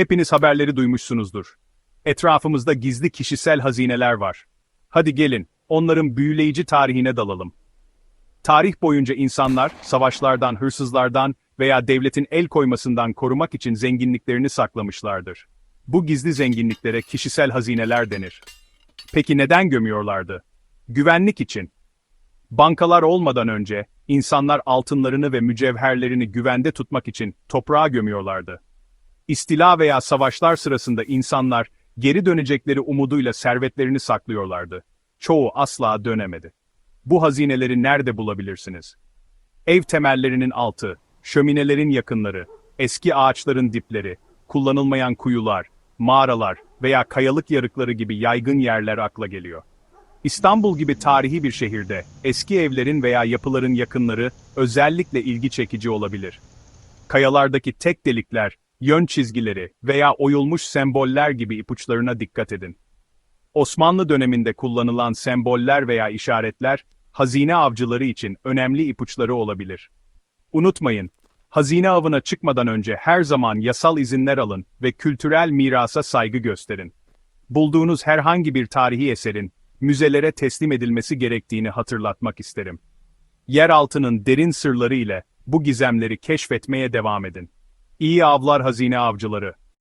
Hepiniz haberleri duymuşsunuzdur. Etrafımızda gizli kişisel hazineler var. Hadi gelin, onların büyüleyici tarihine dalalım. Tarih boyunca insanlar, savaşlardan, hırsızlardan veya devletin el koymasından korumak için zenginliklerini saklamışlardır. Bu gizli zenginliklere kişisel hazineler denir. Peki neden gömüyorlardı? Güvenlik için. Bankalar olmadan önce, insanlar altınlarını ve mücevherlerini güvende tutmak için toprağa gömüyorlardı. İstila veya savaşlar sırasında insanlar, geri dönecekleri umuduyla servetlerini saklıyorlardı. Çoğu asla dönemedi. Bu hazineleri nerede bulabilirsiniz? Ev temellerinin altı, şöminelerin yakınları, eski ağaçların dipleri, kullanılmayan kuyular, mağaralar veya kayalık yarıkları gibi yaygın yerler akla geliyor. İstanbul gibi tarihi bir şehirde, eski evlerin veya yapıların yakınları özellikle ilgi çekici olabilir. Kayalardaki tek delikler, yön çizgileri veya oyulmuş semboller gibi ipuçlarına dikkat edin. Osmanlı döneminde kullanılan semboller veya işaretler, hazine avcıları için önemli ipuçları olabilir. Unutmayın, hazine avına çıkmadan önce her zaman yasal izinler alın ve kültürel mirasa saygı gösterin. Bulduğunuz herhangi bir tarihi eserin, müzelere teslim edilmesi gerektiğini hatırlatmak isterim. Yeraltının derin sırları ile bu gizemleri keşfetmeye devam edin. İyi avlar hazine avcıları.